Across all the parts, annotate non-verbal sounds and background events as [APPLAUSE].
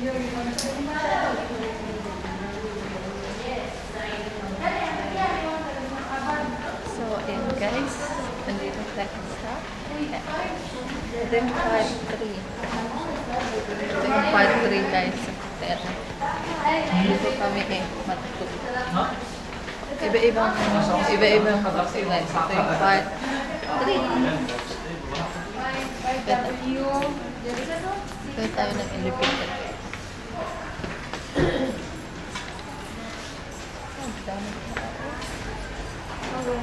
So, ayan guys. Nandito tayo sa Ito yung part 3. Ito yung part 3 guys sa hotel. Dito kami eh, matutulog. Iba-ibang, iba-ibang hotel guys. Ito yung part 3. Ito tayo ng elevator. M.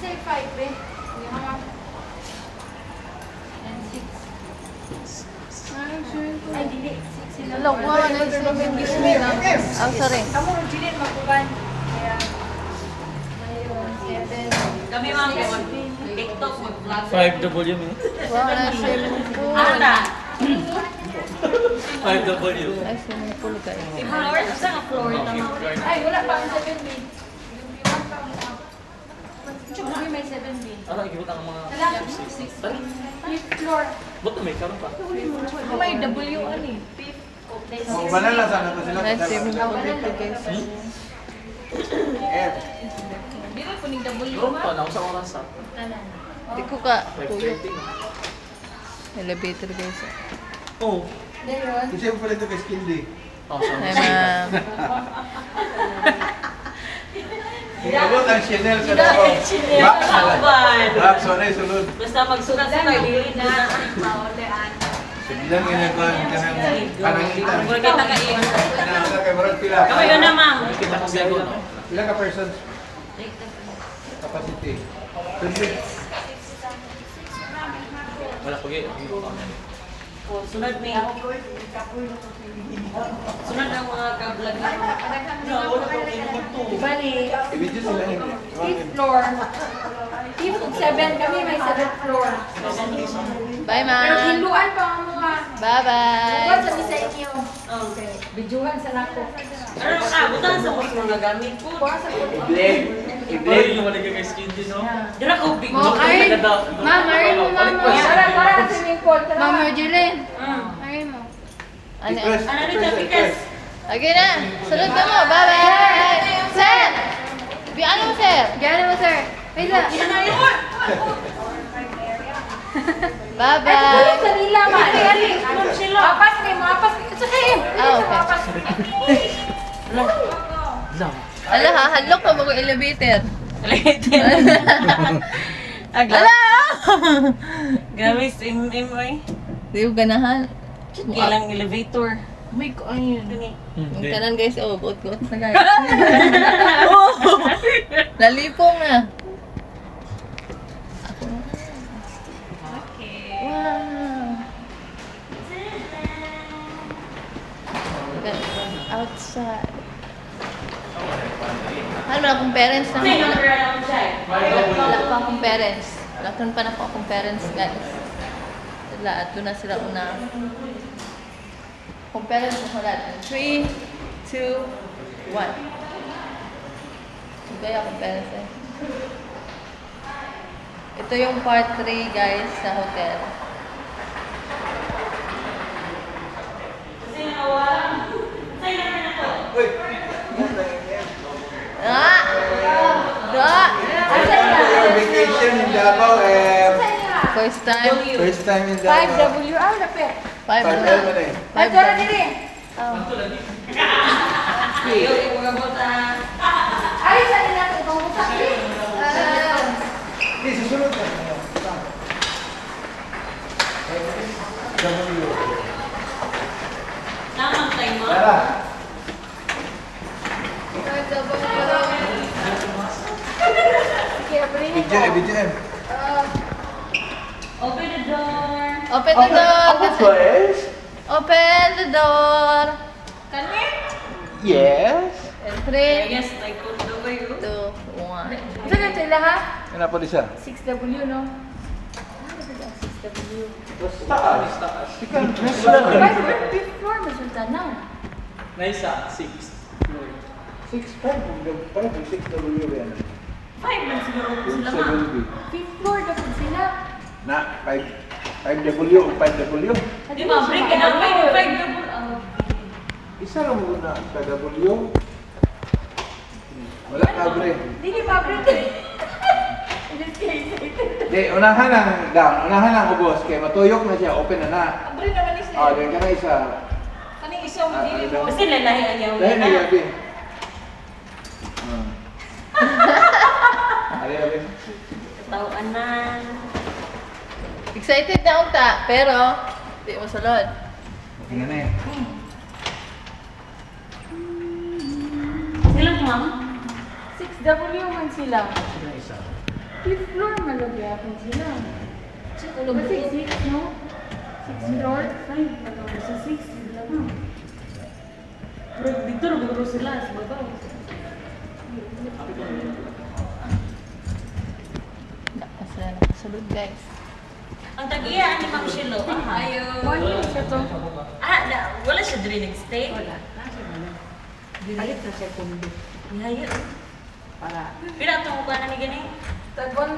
Say five, eh. Yung mga... And six. Ay, dili. Six sila. Dalawa na yung swimming gismi na. Oh, sorry. Kamu, dili, magkuban. Kaya... Mayroon, seven. Kami mga mag TikTok, mag-vlog. 5W mo. Wow, na swimming pool. Ana, 5W. Ay, swimming pool kayo. Floor? Saan ang floor na mga? Ay, wala pa ang 7B. Tsaka may 7B. Ano, ikibot ang mga... Wala, 6B. Fifth floor. Ba't may karoon pa? May W ano eh. Fifth. Mga banala sana ko sila. May swimming pool dito guys. F. Hindi ko kuning W. Doon pa, nausa oras sa. Hindi ko ka. 520. Elevator guys. Oo. Dayon. Kasi mo pala ito kay Skindi. Oh, so, Hi ma'am. [LAUGHS] Abot ang Chanel sa dako. Back sa Kaban. Back, sorry, sulod. Basta magsulat sa tayo, dili na. Maulian. Sibilang ginagawa ng panangitan. Mura kita kayo. Kanang kay Marag pila. Kamo yun na, ma'am. kita ko siya no? Pila ka persons capacity? Twenty. Wala. Oh, Sunod ni ako. Sunod ang mga ka-vlog na. Bali, Ibigay sila yun. fifth floor. Fifth ug seven, kami may seventh floor. Bye Pero ma'am. hinduan pa ang mga... Bye bye. Huwag sabi sa inyo. Oh. Bidyuhan sa nako. Ano ka, butan sa mga gamit ko. Kuha sa kuha. Iba yung maligay kay skin din, no? Dira ko big Mo, ay, ma'am, mo, ma'am. Tara, tara, sa swimming pool. Ma'am Marjeline. Mm. Mo. Ano? Ano rin ka, Pikas? Okay na. Sunod ka mo. Bye bye. Sir. Ano mo sir? Gano'n mo, sir. Wait lang. Yan na yun! Bye Ay, sa nila, ma. Ali, ali. Ma'am sila. Apas kayo, mga apas kayo. Sa kayo. Ah, okay. Apas. Lang. Ala ha, halok ka mga elevator. [LAUGHS] Agla. Ala! Grabe, sim im ay. Di ko ganahan. Kailang elevator. May ko ay yun. Dini. Yung kanan guys, oh, buot-buot na guys. Nalipong na. Ako na. Okay. Wow. Outside. Ano na akong parents na wala, wala pa akong parents. Wala pa pa na po akong parents guys. At doon na sila una. Kung parents mo wala. 3, 2, 1. Kaya akong parents eh. Ito yung part 3 guys sa hotel. Wala? Sino ang na to? Uy! Ah! Da! Vacation in Davao, M. First time. First time in 5 Davao. W. Ah, napit. Five Five na. L man eh. Ay, Five tara na. dili. Oh. Ayaw, mga bota. Ay, sa nila. Kung buka. Ah. Hindi, susunod. W. Tamang time mo. Tara. Kaya bring it Video, up. video, M. Ah. Open the door. Open the door. please. Open the door. Kani? Yes. And I three, guess, like, kayo. two, one. Ito na sila ha? Ano po di siya? 6W, no? Ano ba ang 6W? Taas. Ikaw, level. floor, fifth floor, masunta na. Naisa, 6. 6'5", kung parang 6W yan. Five man siguro sila ma. 7B. Fifth floor dapat sila. Na, 5 5W o 5W. Di ba, break ka na. Double. ah. Isa lang muna ang ka-W. Wala ka, bre. Di di ba, break [LAUGHS] ka. Di, unahan ang down. Unahan ang ubos. Kaya matuyok na siya. Open na na. Abre naman ni Ah, then ka na isa. Kaning isa mo Ah, ano mo. daw? Kasi lalahi ang yaw Dahil na [LAUGHS] na. yabi. Ah. Excited na unta, pero di mo sulod. Tingnan na eh. Sila ma'am? 6W man sila. Fifth floor malagyapan sila. Kasi six, no? Six floor? Five. Ano, sa six sila no? Pero dito rin sila sa babaw. Kasi nakasulod guys. Ang tag-iya ni Ma'am Shilo. One year siya to. Ah, na, wala siya diri nag-stay? Wala. Palit na siya kundi. Nihayo. Para. Pila ito mukha na ni gani? Tagon,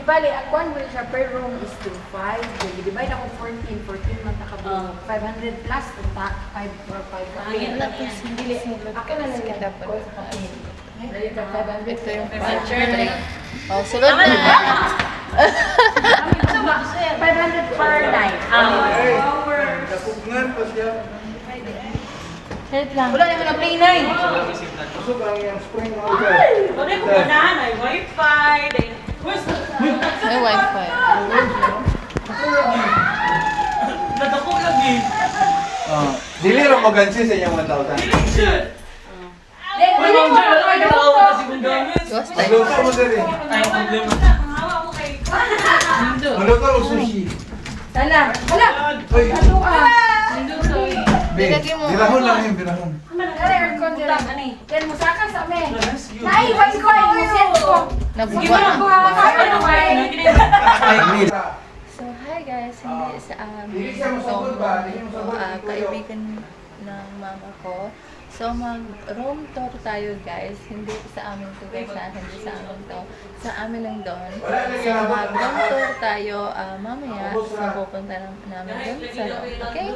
ibali, ang kwan mo siya per room is to 5. Jadi, divide ako 14. 14 man takabuo. Oh. 500 plus, unta 5 for 5 ka. Ayun Wala na pa yan. Dili, sulod ako na lang yan. dapat. 500. Ito yung Furniture. Oh, sulod Tama na. Na ba? 500 per night. Ah. Napugngan pa siya. Wait lang. Wala naman na play night. Busog ang yung spring order. Wala ko ganahan ay wifi. May wifi. Nadako lagi. Ah, dili ra mo gansi sa inyong 1,000. Then, Uy, dili ma'am, mo dyan, ako wala ka magluto. na kasi kung gamit. Ghost time. Magluto mo diri. Ay, problema. Magluto mo sushi. Sana. Wala. Uy, Ano ka? be, Dilagyan mo. birahon lang yung birahon. Aircon dili. Ano eh? Then, musaka sa you. Naiwan ko ay muset ko. Need. So, hi guys. Hindi sa? Hindi mo sabot. Ah, kaibigan ng mama ko. So, mag-room tour tayo guys. Hindi sa amin to guys. Ha? Hindi sa amin to. Sa amin lang doon. So, mag-room tour tayo ah, mamaya. So, pupunta na namin doon sa loob. Okay?